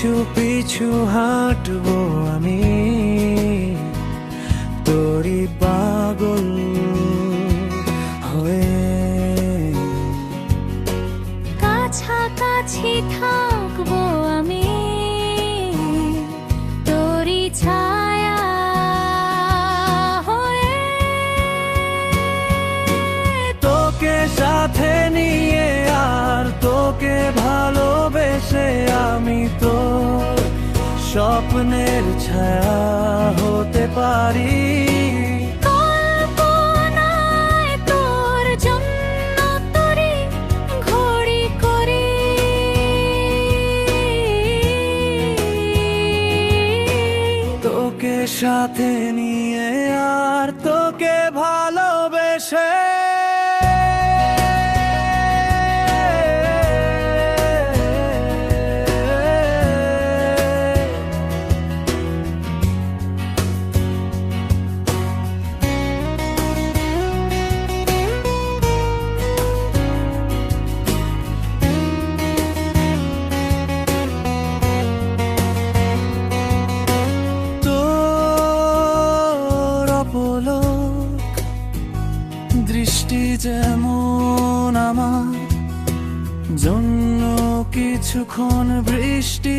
পিছু পিছু হাঁটবো আমি। তোরি পাগল হয়ে। কাছাকাছি থাকব আমি। তোরি ছায়া হয়ে। তোকে সাথে নিয়ে আর তোকে ভালোবেসে আমি তো স্বপ্নের ছায়া হতে পারি। তোকে সাথে নিয়ে আর তোকে ভালোবেসে দৃষ্টি যেমন আমার জন্য কিছুক্ষণ বৃষ্টি।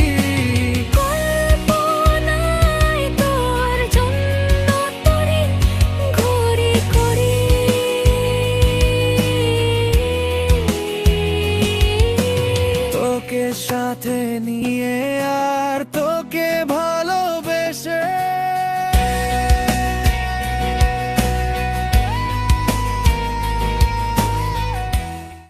নিয়ে আর তোকে